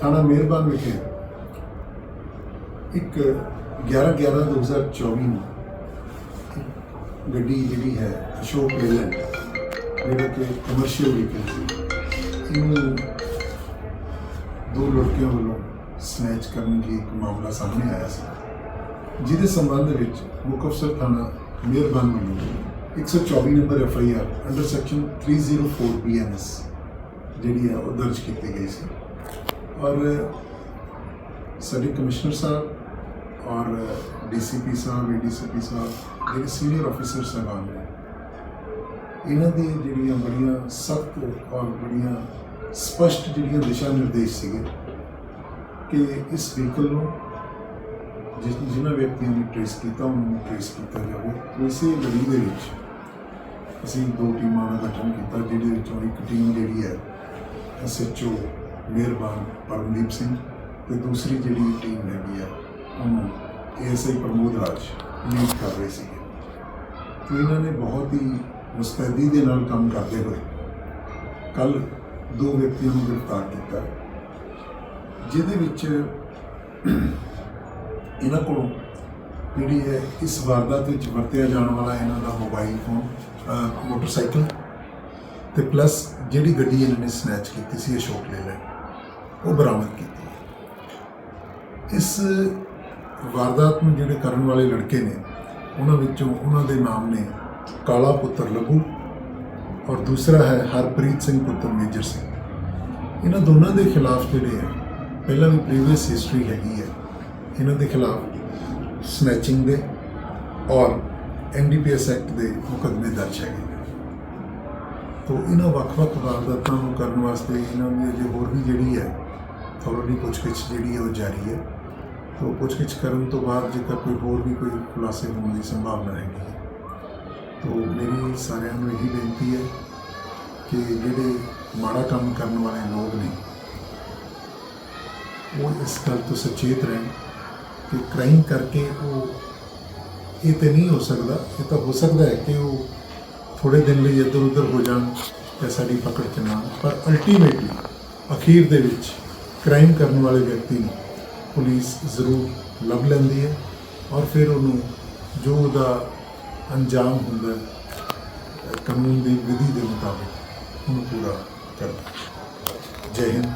ਥਾਣਾ ਮਿਹਰਬਾਨ ਵਿਖੇ ਇੱਕ 11 11 2024 ਨੂੰ ਗੱਡੀ ਜਿਹੜੀ ਹੈ ਅਸ਼ੋਕ ਲੇਲੈਂਡ ਜਿਹੜਾ ਕਿ ਕਮਰਸ਼ੀਅਲ ਵਹੀਕਲ ਸੀ, ਇਹਨੂੰ ਦੋ ਲੜਕਿਆਂ ਵੱਲੋਂ ਸਨੈਚ ਕਰਨ ਦੀ ਇੱਕ ਮਾਮਲਾ ਸਾਹਮਣੇ ਆਇਆ ਸੀ। ਜਿਹਦੇ ਸੰਬੰਧ ਵਿੱਚ ਮੁੱਖ ਅਫਸਰ ਥਾਣਾ ਮਿਹਰਬਾਨ ਵੱਲੋਂ 124 number F I R under section 304 BNS ਜਿਹੜੀ ਹੈ ਉਹ ਦਰਜ ਕੀਤੀ ਗਈ ਸੀ। ਔਰ ਸਾਡੇ ਕਮਿਸ਼ਨਰ ਸਾਹਿਬ ਔਰ ਡੀਸੀਪੀ ਸਾਹਿਬ ਏਡੀਸੀਪੀ ਸਾਹਿਬ, ਜਿਹੜੇ ਸੀਨੀਅਰ ਅਫੀਸਰ ਸਾਹਿਬਾਨ ਨੇ, ਇਹਨਾਂ ਦੀ ਜਿਹੜੀਆਂ ਬੜੀਆਂ ਸਖਤ ਔਰ ਬੜੀਆਂ ਸਪਸ਼ਟ ਜਿਹੜੀਆਂ ਦਿਸ਼ਾ ਨਿਰਦੇਸ਼ ਸੀਗੇ ਕਿ ਇਸ ਵਹੀਕਲ ਨੂੰ ਜਿਸ ਜਿਨ੍ਹਾਂ ਵਿਅਕਤੀਆਂ ਨੇ ਟ੍ਰੇਸ ਕੀਤਾ, ਉਹਨਾਂ ਨੂੰ ਟ੍ਰੇਸ ਕੀਤਾ ਜਾਵੇ। ਉਸੇ ਇਸੇ ਦੇ ਵਿੱਚ ਅਸੀਂ ਦੋ ਟੀਮਾਂ ਦਾ ਗਠਨ ਕੀਤਾ, ਜਿਹਦੇ ਵਿੱਚੋਂ ਇੱਕ ਟੀਮ ਜਿਹੜੀ ਹੈ ਐਸਐਚਓ ਮਿਹਰਬਾਨ ਪਰਮਦੀਪ ਸਿੰਘ ਤੇ ਦੂਸਰੀ ਜਿਹੜੀ ਟੀਮ ਹੈਗੀ ਆ, ਉਹਨੂੰ ਏਐਸਆਈ ਪ੍ਰਮੋਦ ਰਾਜ ਲੀਡ ਕਰ ਰਹੇ ਸੀ ਤੇ ਇਹਨਾਂ ਨੇ ਬਹੁਤ ਹੀ ਮੁਸਤੈਦੀ ਦੇ ਨਾਲ ਕੰਮ ਕਰਦੇ ਹੋਏ ਕੱਲ ਦੋ ਵਿਅਕਤੀਆਂ ਨੂੰ ਗ੍ਰਿਫਤਾਰ ਕੀਤਾ। ਜਿਹਦੇ ਵਿੱਚ ਇਹਨਾਂ ਕੋਲੋਂ ਜਿਹੜੀ ਹੈ, ਇਸ ਵਾਰਦਾਤ ਵਿੱਚ ਵਰਤਿਆ ਜਾਣ ਵਾਲਾ ਇਹਨਾਂ ਦਾ ਮੋਬਾਈਲ ਫੋਨ ਮੋਟਰਸਾਈਕਲ ਤੇ ਪਲੱਸ ਜਿਹੜੀ ਗੱਡੀ ਇਹਨਾਂ ਨੇ ਸਨੈਚ ਕੀਤੀ ਸੀ ਅਸ਼ੋਕ ਲੇਲੈਂਡ ਉਹ ਬਰਾਮਦ ਕੀਤੀ ਹੈ। ਇਸ ਵਾਰਦਾਤ ਨੂੰ ਜਿਹੜੇ ਕਰਨ ਵਾਲੇ ਲੜਕੇ ਨੇ, ਉਹਨਾਂ ਵਿੱਚੋਂ ਉਹਨਾਂ ਦੇ ਨਾਮ ਨੇ ਕਾਲਾ ਪੁੱਤਰ ਲਘੂ ਔਰ ਦੂਸਰਾ ਹੈ ਹਰਪ੍ਰੀਤ ਸਿੰਘ ਪੁੱਤਰ ਮੇਜਰ ਸਿੰਘ ਇਹਨਾਂ ਦੋਨਾਂ ਦੇ ਖਿਲਾਫ ਜਿਹੜੇ ਹੈ ਪਹਿਲਾਂ ਵੀ ਪ੍ਰੀਵੀਅਸ ਹਿਸਟਰੀ ਹੈਗੀ ਹੈ, ਇਹਨਾਂ ਦੇ ਖਿਲਾਫ ਸਨੈਚਿੰਗ ਦੇ ਔਰ ਐਨਡੀਪੀਐਸ ਐਕਟ ਦੇ ਮੁਕੱਦਮੇ ਦਰਜ ਹੈਗੇ ਨੇ ਤੋ ਇਹਨਾਂ ਵੱਖ-ਵੱਖ ਵਾਰਦਾਤਾਂ ਨੂੰ ਕਰਨ ਵਾਸਤੇ ਇਹਨਾਂ ਦੀ ਅਜੇ ਹੋਰ ਵੀ ਜਿਹੜੀ ਹੈ ਥੋੜੀ ਪੁੱਛਗਿੱਛ ਜਿਹੜੀ ਹੈ ਉਹ ਜਾਰੀ ਹੈ। ਤੋ ਪੁੱਛਗਿੱਛ ਕਰਨ ਤੋਂ ਬਾਅਦ ਜੇਕਰ ਕੋਈ ਹੋਰ ਵੀ ਕੋਈ ਖੁਲਾਸੇ ਹੋਣ ਦੀ ਸੰਭਾਵਨਾ ਹੈਗੀ ਹੈ, ਤੋ ਮੇਰੀ ਸਾਰਿਆਂ ਨੂੰ ਇਹੀ ਬੇਨਤੀ ਹੈ ਕਿ ਜਿਹੜੇ ਮਾੜਾ ਕੰਮ ਕਰਨ ਵਾਲੇ ਲੋਕ ਨੇ, ਉਹ ਇਸ ਗੱਲ ਤੋਂ ਸੁਚੇਤ ਰਹਿਣ ਕਿ ਕ੍ਰਾਈਮ ਕਰਕੇ ਉਹ ਇਹ ਤੇ ਨਹੀਂ ਹੋ ਸਕਦਾ, ਇਹ ਤਾਂ ਹੋ ਸਕਦਾ ਹੈ ਕਿ ਉਹ ਥੋੜੇ ਦਿਨ ਲਈ ਇੱਧਰ ਉੱਧਰ ਹੋ ਜਾਣ ਜਾਂ ਸਾਡੀ ਪਕੜ ਚ ਨਾ ਪਰ ਅਲਟੀਮੇਟਲੀ ਅਖੀਰ ਦੇ ਵਿੱਚ ਕ੍ਰਾਈਮ ਕਰਨ ਵਾਲੇ ਵਿਅਕਤੀ ਨੂੰ ਪੁਲਿਸ ਜ਼ਰੂਰ ਲੱਭ ਲੈਂਦੀ ਹੈ ਔਰ ਫਿਰ ਉਹਨੂੰ ਜੋ ਉਹਦਾ ਅੰਜਾਮ ਹੁੰਦਾ ਕਾਨੂੰਨ ਦੀ ਵਿਧੀ ਦੇ ਮੁਤਾਬਿਕ ਉਹਨੂੰ ਪੂਰਾ ਕਰਦਾ ਜੈ ਹਿੰਦ।